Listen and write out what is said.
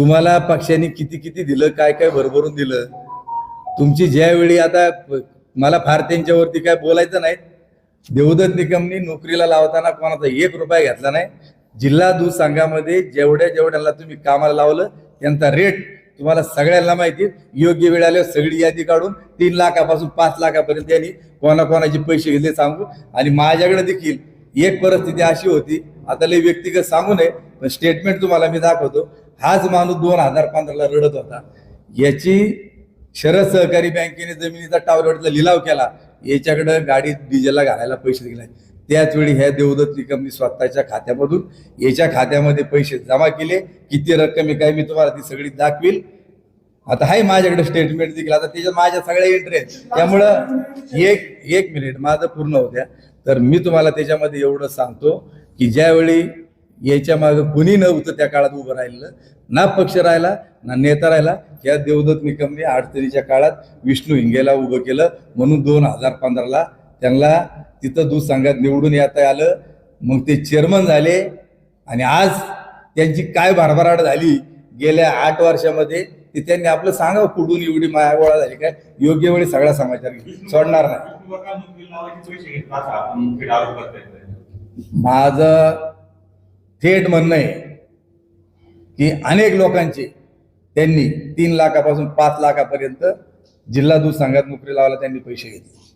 तुम्हाला पक्षांनी किती किती दिलं काय काय भरभरून दिलं? तुमची ज्यावेळी आता मला फार त्यांच्यावरती काय बोलायचं नाही. देवदत्त निकमनी नोकरीला लावताना कोणाचा एक रुपया घेतला नाही. जिल्हा दूध संघामध्ये जेवढ्या जेवढ्याला तुम्ही कामाला लावलं त्यांचा रेट तुम्हाला सगळ्यांना माहिती योग्य वेळ आल्यावर सगळी यादी काढून तीन लाखापासून पाच लाखापर्यंत यांनी कोणाकोणाचे पैसे घेतले सांगू. आणि माझ्याकडे देखील एक परिस्थिती अशी होती. आता लय व्यक्तिगत सांगू नये पण स्टेटमेंट तुम्हाला मी दाखवतो. हाच माणूस दोन हजार पंधराला रडत होता. याची शरद सहकारी बँकेने जमिनीचा टावरवाडीचा लिलाव केला. याच्याकडे गाडीत डिझेलला घालायला पैसे दिले त्याच वेळी ह्या देवदत्त निकमनी स्वतःच्या खात्यामधून याच्या खात्यामध्ये पैसे जमा केले. किती रक्कम आहे काय मी तुम्हाला ती सगळी दाखवील. आता आहे माझ्याकडे स्टेटमेंट देखील. आता त्याच्यात माझ्या सगळ्या एंट्री आहेत. त्यामुळं एक एक मिनिट माझं पूर्ण होत्या तर मी तुम्हाला त्याच्यामध्ये एवढं सांगतो की ज्यावेळी याच्या मागं कुणी नव्हतं त्या काळात उभं राहिलेलं. ना पक्ष राहिला ना नेता राहिला. या देवदत्त निकमने अडचणीच्या काळात विष्णू हिंगेला उभं केलं. म्हणून दोन हजार पंधराला त्यांना तिथं दूध संघात निवडून येता आलं. मग ते चेअरमन झाले. आणि आज त्यांची काय भरभराट झाली गेल्या आठ वर्षामध्ये ते त्यांनी आपलं सांगावं कुठून एवढी माया गोळा झाली काय? योग्य वेळी सगळा समाचार सोडणार नाही. माझं थेट म्हणणं आहे की अनेक लोकांचे त्यांनी तीन लाखापासून पाच लाखापर्यंत जिल्हा दूध संघात नोकरी लावायला त्यांनी पैसे घेतले.